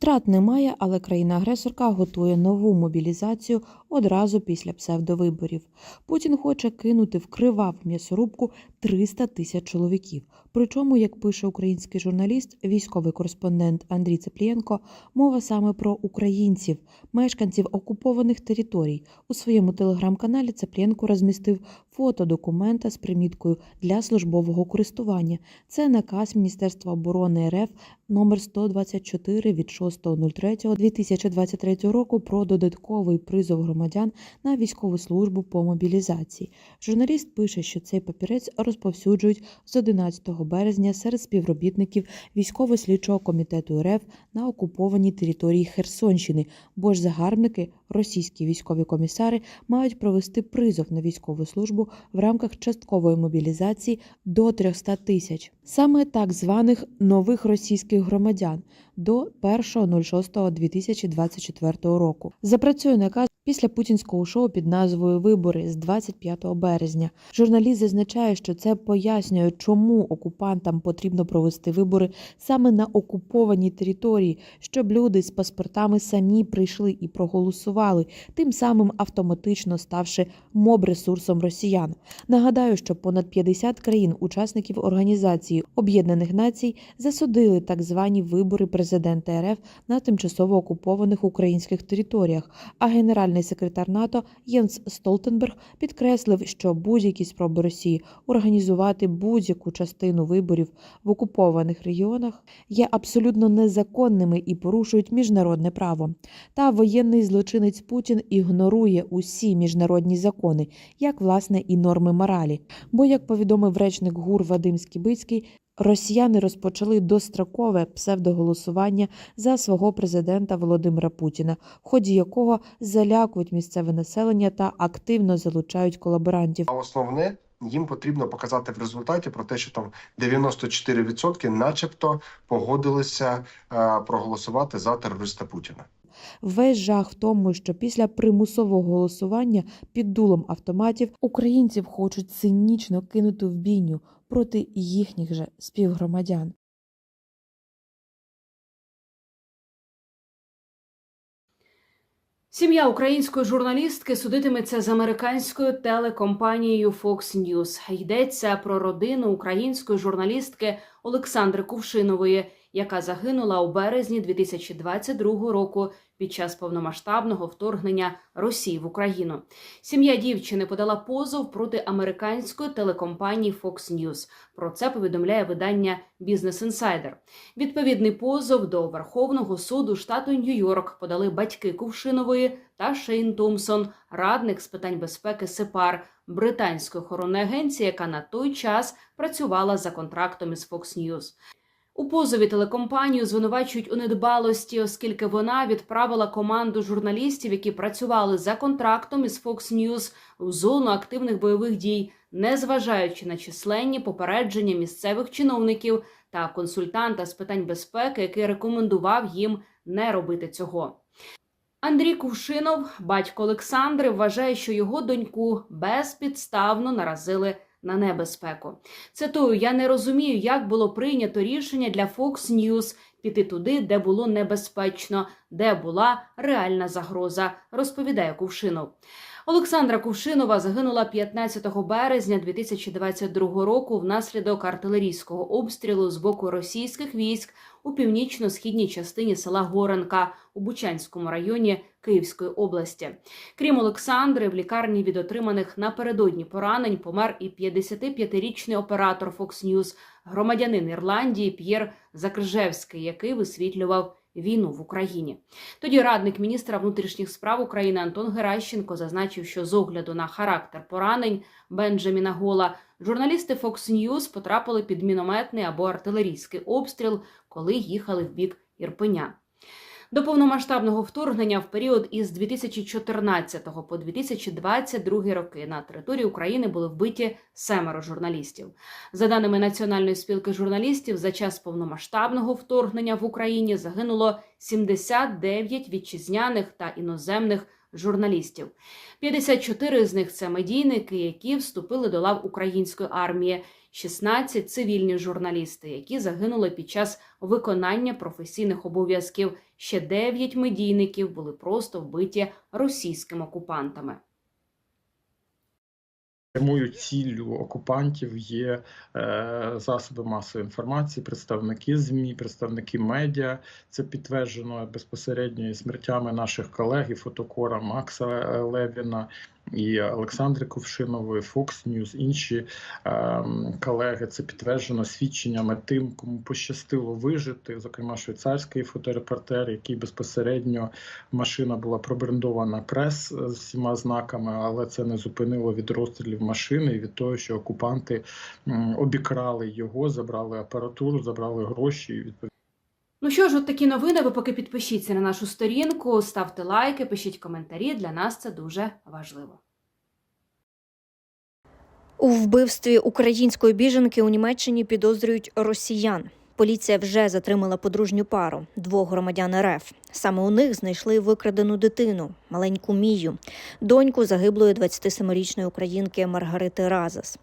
Втрат немає, але країна-агресорка готує нову мобілізацію одразу після псевдовиборів. Путін хоче кинути в криваву м'ясорубку 300 тисяч чоловіків. Причому, як пише український журналіст, військовий кореспондент Андрій Цеплієнко, мова саме про українців, мешканців окупованих територій. У своєму телеграм-каналі Цеплієнко розмістив фото документа з приміткою для службового користування. Це наказ Міністерства оборони РФ номер 124 від 6.03.2023 року про додатковий призов громадян на військову службу по мобілізації. Журналіст пише, що цей папірець розповсюджують з 11 березня серед співробітників військово-слідчого комітету РФ на окупованій території Херсонщини, бо ж загарбники, російські військові комісари, мають провести призов на військову службу в рамках часткової мобілізації до 300 тисяч, саме так званих нових російських громадян до 1.06.2024 року. Запрацює наказ після путінського шоу під назвою Вибори з 25 березня. Журналіст зазначає, що це пояснює, чому окупантам потрібно провести вибори саме на окупованій території, щоб люди з паспортами самі прийшли і проголосували, тим самим автоматично ставши моб-ресурсом росіян. Нагадаю, що понад 50 країн-учасників Організації Об'єднаних Націй засудили так звані вибори президента РФ на тимчасово окупованих українських територіях. А генеральний секретар НАТО Єнс Столтенберг підкреслив, що будь-які спроби Росії організувати будь-яку частину виборів в окупованих регіонах є абсолютно незаконними і порушують міжнародне право. Та воєнний злочинець Путін ігнорує усі міжнародні закони, як власне і норми моралі. Бо, як повідомив речник ГУР Вадим Скібицький, Росіяни розпочали дострокове псевдоголосування за свого президента Володимира Путіна, в ході якого залякують місцеве населення та активно залучають колаборантів. А основне їм потрібно показати в результаті про те, що там 94% начебто погодилися е, проголосувати за терориста Путіна. Весь жах в тому, що після примусового голосування під дулом автоматів українців хочуть цинічно кинути в бійню проти їхніх же співгромадян. Сім'я української журналістки судитиметься з американською телекомпанією Fox News. Йдеться про родину української журналістки Олександри Кувшинової, яка загинула у березні 2022 року під час повномасштабного вторгнення Росії в Україну. Сім'я дівчини подала позов проти американської телекомпанії Fox News. Про це повідомляє видання Business Insider. Відповідний позов до Верховного суду штату Нью-Йорк подали батьки Кувшинової та Шейн Томпсон, радник з питань безпеки СЕПАР, британської охоронної агенції, яка на той час працювала за контрактом із Fox News. У позові телекомпанію звинувачують у недбалості, оскільки вона відправила команду журналістів, які працювали за контрактом із Fox News у зону активних бойових дій, незважаючи на численні попередження місцевих чиновників та консультанта з питань безпеки, який рекомендував їм не робити цього. Андрій Кувшинов, батько Олександри, вважає, що його доньку безпідставно наразили на небезпеку. Цитую, я не розумію, як було прийнято рішення для Fox News піти туди, де було небезпечно, де була реальна загроза, розповідає Кувшинов. Олександра Кувшинова загинула 15 березня 2022 року внаслідок артилерійського обстрілу з боку російських військ у північно-східній частині села Горенка у Бучанському районі Київської області. Крім Олександри, в лікарні від отриманих напередодні поранень помер і 55-річний оператор Fox News, громадянин Ірландії П'єр Закрижевський, який висвітлював війну в Україні. Тоді радник міністра внутрішніх справ України Антон Геращенко зазначив, що з огляду на характер поранень Бенджаміна Гола журналісти Fox News потрапили під мінометний або артилерійський обстріл, коли їхали в бік Ірпеня. До повномасштабного вторгнення в період із 2014 по 2022 роки на території України були вбиті семеро журналістів. За даними Національної спілки журналістів, за час повномасштабного вторгнення в Україні загинуло 79 вітчизняних та іноземних журналістів. 54 з них це медійники, які вступили до лав української армії. 16 – цивільні журналісти, які загинули під час виконання професійних обов'язків. Ще 9 медійників були просто вбиті російськими окупантами. Прямою ціллю окупантів є е, засоби масової інформації, представники ЗМІ, представники медіа. Це підтверджено безпосередньо смертями наших колег і фотокора Макса Левіна і Олександри Ковшинової, Fox News, інші е, колеги. Це підтверджено свідченнями тим, кому пощастило вижити, зокрема швейцарський фоторепортер, який безпосередньо машина була пробрендована крес з всіма знаками, але це не зупинило від розстрілів машини і від того, що окупанти обікрали його, забрали апаратуру, забрали гроші. І відповідно Ну що ж, от такі новини. Ви поки підпишіться на нашу сторінку, ставте лайки, пишіть коментарі. Для нас це дуже важливо. У вбивстві української біженки у Німеччині підозрюють росіян. Поліція вже затримала подружню пару двох громадян РФ. Саме у них знайшли викрадену дитину, маленьку Мію, доньку загиблої 27-річної українки Маргарити Разас.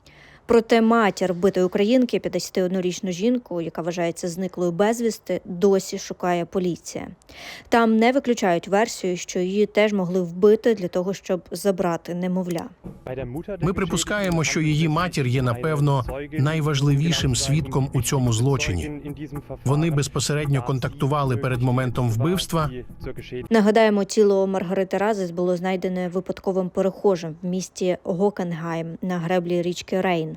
Проте матір вбитої українки, 51-річну жінку, яка вважається зниклою безвісти, досі шукає поліція. Там не виключають версію, що її теж могли вбити для того, щоб забрати немовля. Ми припускаємо, що її матір є напевно найважливішим свідком у цьому злочині. Вони безпосередньо контактували перед моментом вбивства. Нагадаємо, тіло Маргарити Разис було знайдене випадковим перехожим в місті Гокенгайм на греблі річки Рейн.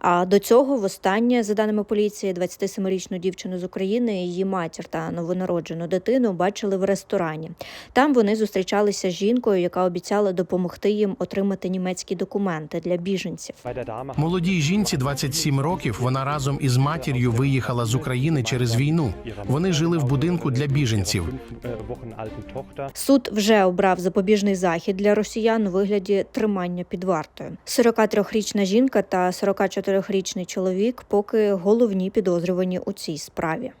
А до цього востаннє, за даними поліції, 27-річну дівчину з України, її матір та новонароджену дитину бачили в ресторані. Там вони зустрічалися з жінкою, яка обіцяла допомогти їм отримати німецькі документи для біженців. Молодій жінці 27 років. Вона разом із матір'ю виїхала з України через війну. Вони жили в будинку для біженців. Суд вже обрав запобіжний захід для росіян у вигляді тримання під вартою. 43-річна жінка та 44-річний чоловік поки головні підозрювані у цій справі.